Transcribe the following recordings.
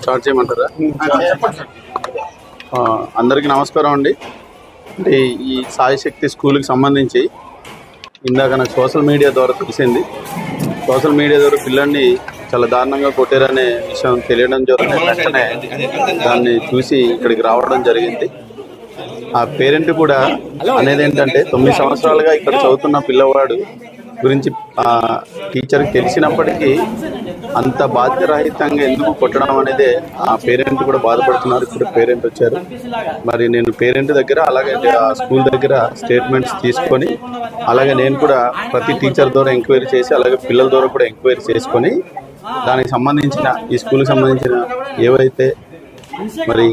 Start చేయమంటారా? అందరికీ నమస్కారం అండి. అంటే ఈ సాయిశక్తి స్కూల్కి సంబంధించి ఇందాక నాకు సోషల్ మీడియా ద్వారా తెలిసింది. సోషల్ మీడియా ద్వారా పిల్లల్ని చాలా దారుణంగా కొట్టారనే విషయం తెలియడం జరిగింది వెంటనే దాన్ని చూసి ఇక్కడికి రావడం జరిగింది. ఆ పేరెంట్ కూడా అనేది ఏంటంటే తొమ్మిది సంవత్సరాలుగా ఇక్కడ చదువుతున్న పిల్లవాడు గురించి టీచర్కి తెలిసినప్పటికీ అంత బాధ్యరహితంగా ఎందుకు కొట్టడం అనేది ఆ పేరెంట్ కూడా బాధపడుతున్నారు. ఇప్పుడు పేరెంట్ వచ్చారు. మరి నేను పేరెంట్ దగ్గర అలాగే ఆ స్కూల్ దగ్గర స్టేట్మెంట్స్ తీసుకొని అలాగే నేను కూడా ప్రతి టీచర్ ద్వారా ఎంక్వైరీ చేసి అలాగే పిల్లల ద్వారా కూడా ఎంక్వైరీ చేసుకొని దానికి సంబంధించిన ఈ స్కూల్కి సంబంధించిన ఏవైతే మరి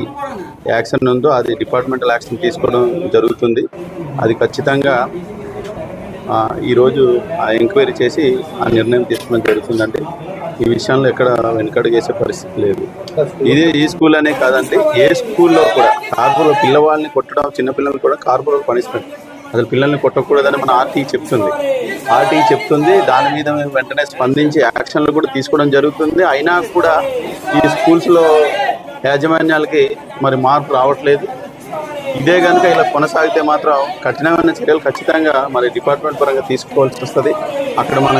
యాక్షన్ ఉందో అది డిపార్ట్మెంటల్ యాక్షన్ తీసుకోవడం జరుగుతుంది. అది ఖచ్చితంగా ఈరోజు ఆ ఎంక్వైరీ చేసి ఆ నిర్ణయం తీసుకోవడం జరుగుతుందండి ఈ విషయంలో ఎక్కడ వెనుకడుగేసే పరిస్థితి లేదు. ఇదే ఈ స్కూల్ అనే కాదండి ఏ స్కూల్లో కూడా కార్పొరేట్ పిల్లవాళ్ళని కొట్టడం చిన్నపిల్లల్ని కూడా కార్పొరేట్ పనిష్మెంట్ అసలు పిల్లల్ని కొట్టకూడదని మన ఆర్టీ చెప్తుంది. ఆర్టీ చెప్తుంది దాని మీద మేము వెంటనే స్పందించి యాక్షన్లు కూడా తీసుకోవడం జరుగుతుంది. అయినా కూడా ఈ స్కూల్స్లో యాజమాన్యాలకి మరి మార్పు రావట్లేదు. ఇదే కనుక ఇలా కొనసాగితే మాత్రం కఠినమైన చర్యలు ఖచ్చితంగా మరి డిపార్ట్మెంట్ పరంగా తీసుకోవాల్సి వస్తుంది. అక్కడ మన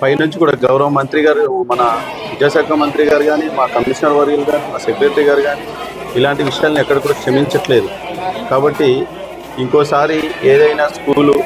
పైనుంచి కూడా గౌరవ మంత్రి గారు మన విద్యాశాఖ మంత్రి గారు కానీ మా కమిషనర్ వర్యులు కానీ మా సెక్రటరీ గారు కానీ ఇలాంటి విషయాలను ఎక్కడ కూడా క్షమించట్లేదు. కాబట్టి ఇంకోసారి ఏదైనా స్కూలు